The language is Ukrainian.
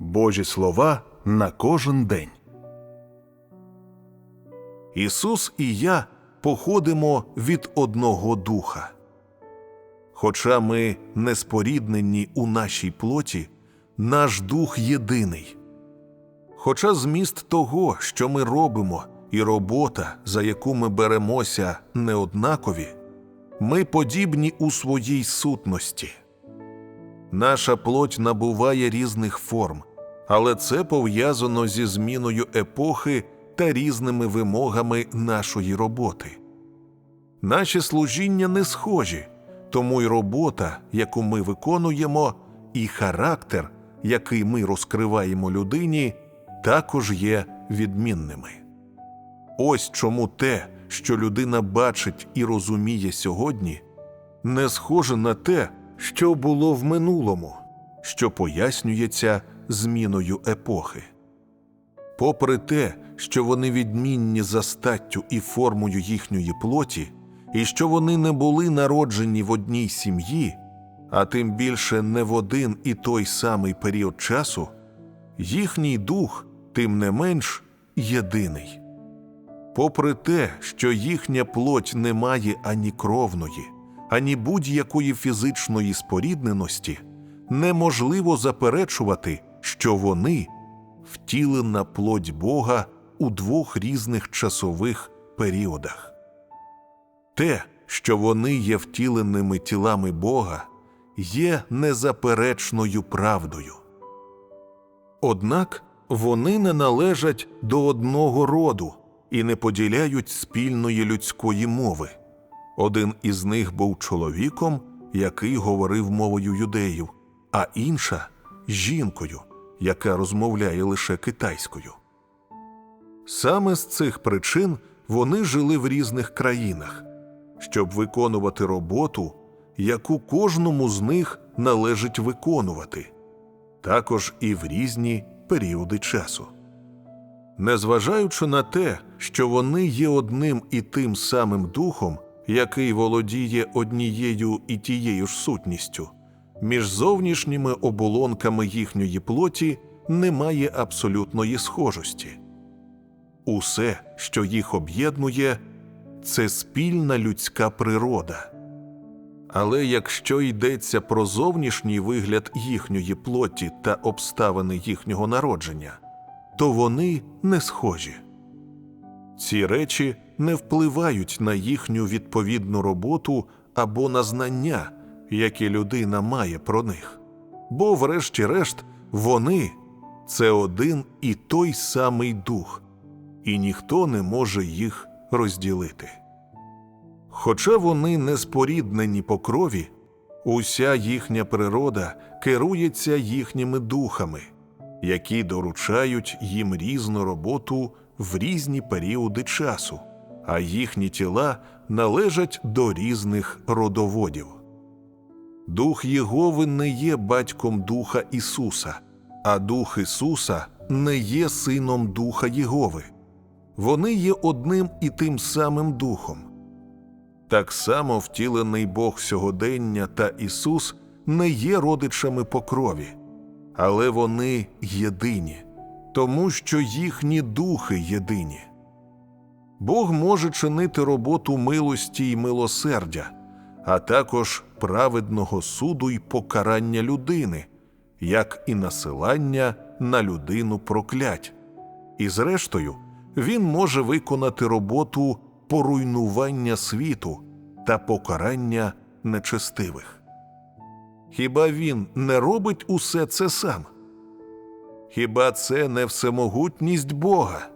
Божі слова на кожен день. Ісус і я походимо від одного духа. Хоча ми не споріднені у нашій плоті, наш дух єдиний. Хоча зміст того, що ми робимо, і робота, за яку ми беремося, не однакові, ми подібні у своїй сутності. Наша плоть набуває різних форм, але це пов'язано зі зміною епохи та різними вимогами нашої роботи. Наші служіння не схожі, тому й робота, яку ми виконуємо, і характер, який ми розкриваємо людині, також є відмінними. Ось чому те, що людина бачить і розуміє сьогодні, не схоже на те, що було в минулому, що пояснюється зміною епохи. Попри те, що вони відмінні за статтю і формою їхньої плоті, і що вони не були народжені в одній сім'ї, а тим більше не в один і той самий період часу, їхній дух, тим не менш, єдиний. Попри те, що їхня плоть не має ані кровної, ані будь-якої фізичної спорідненості, неможливо заперечувати, що вони втілена плоть Бога у двох різних часових періодах. Те, що вони є втіленими тілами Бога, є незаперечною правдою. Однак вони не належать до одного роду і не поділяють спільної людської мови. Один із них був чоловіком, який говорив мовою юдеїв, а інша жінкою, яка розмовляє лише китайською. Саме з цих причин вони жили в різних країнах, щоб виконувати роботу, яку кожному з них належить виконувати, також і в різні періоди часу. Незважаючи на те, що вони є одним і тим самим духом, який володіє однією і тією ж сутністю, між зовнішніми оболонками їхньої плоті немає абсолютної схожості. Усе, що їх об'єднує, це спільна людська природа. Але якщо йдеться про зовнішній вигляд їхньої плоті та обставини їхнього народження, то вони не схожі. Ці речі не впливають на їхню відповідну роботу або на знання, які людина має про них, бо, врешті-решт, вони це один і той самий дух, і ніхто не може їх розділити. Хоча вони не споріднені по крові, уся їхня природа керується їхніми духами, які доручають їм різну роботу в різні періоди часу, а їхні тіла належать до різних родоводів. Дух Єгови не є батьком Духа Ісуса, а Дух Ісуса не є сином Духа Єгови. Вони є одним і тим самим Духом. Так само втілений Бог сьогодення та Ісус не є родичами по крові, але вони єдині, тому що їхні духи єдині. Бог може чинити роботу милості й милосердя, а також праведного суду й покарання людини, як і насилання на людину проклять. І зрештою, він може виконати роботу поруйнування світу та покарання нечестивих. Хіба він не робить усе це сам? Хіба це не всемогутність Бога?